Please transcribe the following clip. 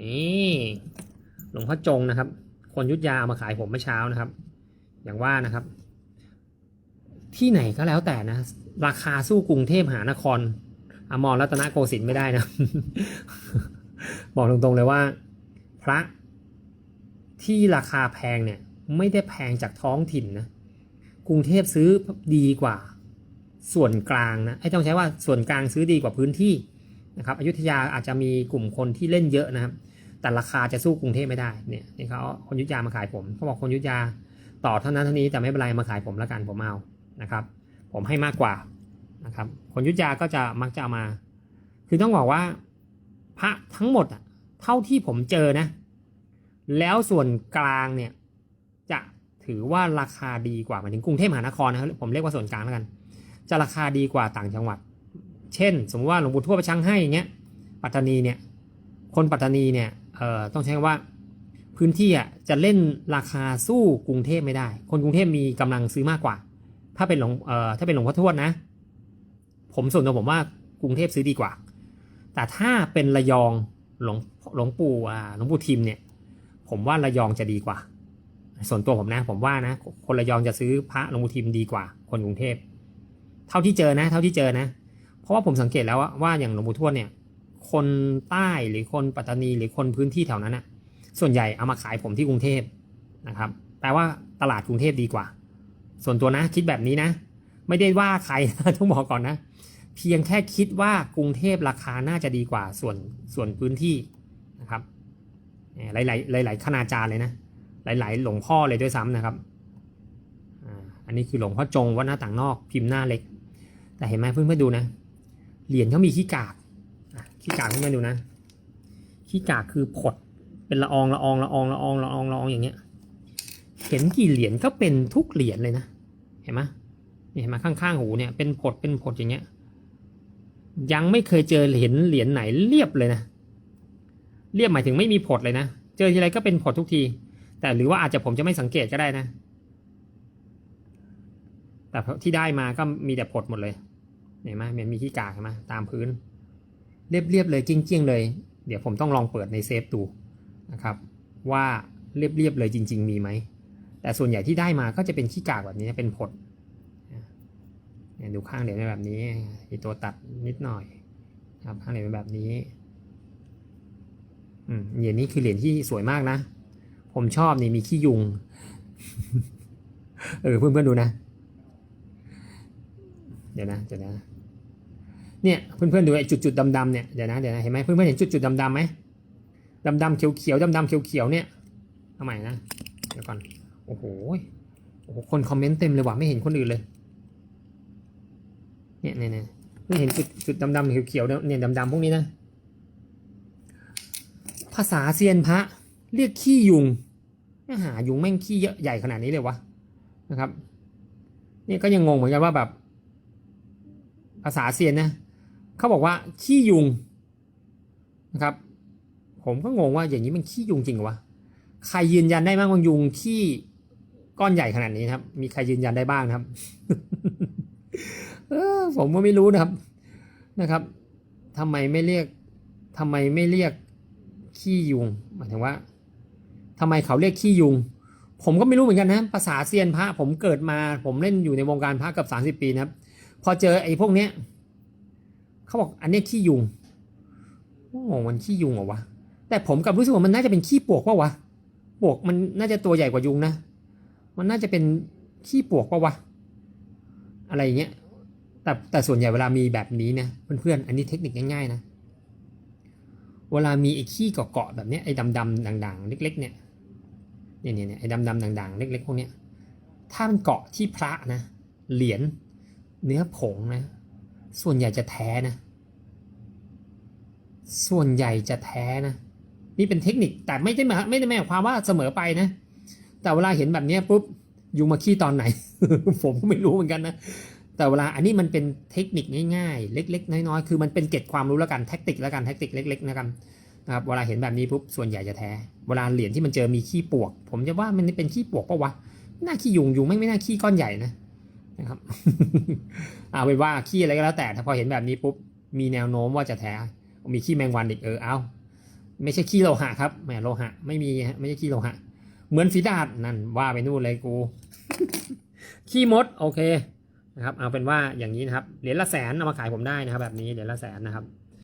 นี่หลวงพ่อจงนะครับ คนยุทธยาเอามาขายผมเมื่อเช้านะครับ อย่างว่านะครับ ที่ไหนก็แล้วแต่นะ ราคาสู้กรุงเทพหานครอมรรัตนโกสินทร์ไม่ได้นะ บอกตรงๆเลยว่า พระที่ราคาแพงเนี่ย ไม่ได้แพงจากท้องถิ่นนะ กรุงเทพซื้อดีกว่า ส่วนกลางนะไอ้ต้องใช้ว่าส่วนกลางซื้อดีกว่าพื้นที่ นะครับอยุธยาอาจจะมีกลุ่มคนที่เล่นเยอะนะครับ แต่ราคาจะสู้กรุงเทพไม่ได้เนี่ยนี่เขาคนยุธยามาขายผมเขาบอกคนยุธยาต่อเท่านั้นเท่านี้แต่ไม่เป็นไรมาขายผมแล้วกันผมเอานะครับ ผมให้มากกว่านะครับ คนยุธยาก็จะมักจะเอามา คือต้องบอกว่าพระทั้งหมดอะเท่าที่ผมเจอนะ แล้วส่วนกลางเนี่ยจะถือว่าราคาดีกว่าหมายถึงกรุงเทพมหานครนะครับผมเรียกว่าส่วนกลางแล้วกัน จะราคาดีกว่าต่างจังหวัด เช่น สมมติว่าหลวงปู่ทวดประชังให้อย่างเงี้ย ปัตตานีเนี่ย คนปัตตานีเนี่ยเอ่อต้องใช้คำว่าพื้นที่อะจะเล่นราคาสู้กรุงเทพไม่ได้ คนกรุงเทพมีกำลังซื้อมากกว่า ถ้าเป็นหลวงเอ่อถ้าเป็นหลวงพ่อทวดนะ ผมส่วนตัวผมว่ากรุงเทพซื้อดีกว่า แต่ถ้าเป็นระยองหลวงหลวงปู่อ่าหลวงปู่ทิมเนี่ย ผมว่าระยองจะดีกว่า ส่วนตัวผมนะ ผมว่านะ คนระยองจะซื้อพระหลวงปู่ทิมดีกว่า คนกรุงเทพ เท่าที่เจอนะ เท่าที่เจอนะ เพราะว่าผมสังเกตแล้วว่าอย่างหลวงปู่ทวดเนี่ย คนใต้หรือคนปัตตานีหรือคนพื้นที่แถวนั้นนะส่วนใหญ่เอามาขายผมที่กรุงเทพนะครับ แปลว่าตลาดกรุงเทพดีกว่า ส่วนตัวนะคิดแบบนี้นะ ไม่ได้ว่าใครต้องบอกก่อนนะ เพียงแค่คิดว่ากรุงเทพราคาน่าจะดีกว่าส่วนส่วนพื้นที่นะครับหลายหลายๆหลาย ๆ คณาจารย์เลยนะ หลาย ๆ หลวงพ่อเลยด้วยซ้ำนะครับ อันนี้คือหลวงพ่อจงวัดหน้าต่างนอกพิมพ์หน้าเล็ก แต่เห็นไหมเพื่อนๆดูนะ เหรียญเขามีขี้กากขี้กากเพื่อนๆดูนะขี้กากคือผดเป็นละอองละอองละอองละอองละอองละอองอย่างเงี้ย เห็นกี่เหรียญก็เป็นทุกเหรียญเลยนะเห็นไหมนี่เห็นไหมข้างๆหูเนี่ยเป็นผดเป็นผดอย่างเงี้ย ยังไม่เคยเจอเห็นเหรียญไหนเรียบเลยนะเรียบหมายถึงไม่มีผดเลยนะเจอทีไรก็เป็นผดทุกที แต่หรือว่าอาจจะผมจะไม่สังเกตก็ได้นะ แต่ที่ได้มาก็มีแต่ผดหมดเลย เห็นไหมมันมีขี้กากเห็นไหมตามพื้น เรียบๆเลยจริงๆเลย เดี๋ยวผมต้องลองเปิดในเซฟดูนะครับว่าเรียบๆเลยจริง ๆ มีไหม แต่ส่วนใหญ่ที่ได้มาก็จะเป็นขี้กากแบบนี้เป็นผดเนี่ยดูข้างเหรียญเป็นแบบนี้มีตัวตัดนิดหน่อยครับข้างเหรียญเป็นแบบนี้อืมเหรียญนี้คือเหรียญที่สวยมากนะ ผมชอบนี่มีขี้ยุง เออเพื่อนๆดูนะ เดี๋ยวนะเดี๋ยวนะ เนี่ยเพื่อนๆดูไอ้จุดๆดำๆเนี่ยเดี๋ยวนะเดี๋ยวนะเห็นไหมเพื่อนๆเห็นจุดๆดำๆไหมดำๆเขียวๆดำๆเขียวๆเนี่ยเอาใหม่นะเดี๋ยวก่อนโอ้โหโอ้โหคนคอมเมนต์เต็มเลยว่ะไม่เห็นคนอื่นเลยเนี่ยเนี่ยเนี่ยไม่เห็นจุดจุดดำๆเขียวๆเนี่ยดำๆพวกนี้นะ ภาษาเซียนพระเรียกขี้ยุงไม่หายุงแม่งขี้เยอะใหญ่ขนาดนี้เลยวะนะครับนี่ก็ยังงงเหมือนกันว่าแบบ ภาษาเซียนนะ เขาบอกว่าขี้ยุงนะครับ ผมก็งงว่าอย่างนี้มันขี้ยุงจริงเหรอวะใครยืนยันได้บ้างว่ายุงขี้ก้อนใหญ่ขนาดนี้ครับ มีใครยืนยันได้บ้างครับ เออ ผมก็ไม่รู้นะครับนะครับทำไมไม่เรียกทำไมไม่เรียกขี้ยุงหมายถึงว่าทำไมเขาเรียกขี้ยุง ผมก็ไม่รู้เหมือนกันนะภาษาเซียนพระผมเกิดมา ผมเล่นอยู่ในวงการพระเกับสามสิบปีนะครับ พอเจอไอ้พวกเนี้ย เขาบอกอันนี้ขี้ยุงโอ้โหมันขี้ยุงเหรอวะแต่ผมกลับรู้สึกว่ามันน่าจะเป็นขี้ปวกปะวะปวกมันน่าจะตัวใหญ่กว่ายุงนะมันน่าจะเป็นขี้ปวกปะวะอะไรอย่างเงี้ยแต่แต่ส่วนใหญ่เวลามีแบบนี้นะเพื่อนๆอันนี้เทคนิคง่ายๆนะเวลามีไอ้ขี้เกาะๆแบบเนี้ยไอ้ดำๆด่างๆ เล็กๆเนี่ยเนี่ยเนี่ยเนี่ยไอ้ดำๆด่างๆ เล็ก ๆ พวกเนี้ยถ้ามันเกาะที่พระนะเหรียญเนื้อผงนะ ส่วนใหญ่จะแท้นะ ส่วนใหญ่จะแท้นะ นี่เป็นเทคนิคแต่ไม่ได้มาไม่ได้หมายความว่าเสมอไปนะ แต่เวลาเห็นแบบนี้ปุ๊บยุงมาขี้ตอนไหน ผมก็ไม่รู้เหมือนกันนะ แต่เวลาอันนี้มันเป็นเทคนิคง่ายๆ เล็ก ๆ น้อยๆ คือมันเป็นเก็ดความรู้แล้วกันแท็กติกแล้วกันแท็กติกเล็กๆนะครับนะครับเวลาเห็นแบบนี้ปุ๊บส่วนใหญ่จะแท้ เวลาเหรียญที่มันเจอมีขี้ปวก ผมจะว่ามันเป็นขี้ปวกปะวะไม่น่าขี้ยุงยุงไม่ไม่น่าขี้ก้อนใหญ่นะ นะครับเอาเป็นว่าขี้อะไรก็แล้วแต่ถ้าพอเห็นแบบนี้ปุ๊บมีแนวโน้มว่าจะแท้มีขี้แมงวันอีกเออเอาไม่ใช่ขี้โลหะครับแหมโลหะ ไม่มีฮะไม่ใช่ขี้โลหะ เหมือนฝีดาดนั่นว่าไปนู่นเลยกูขี้มดโอเคนะครับ เอาเป็นว่าอย่างนี้นะครับเหรียญละแสนเอามาขายผมได้นะครับ แบบนี้เหรียญละแสนนะครับ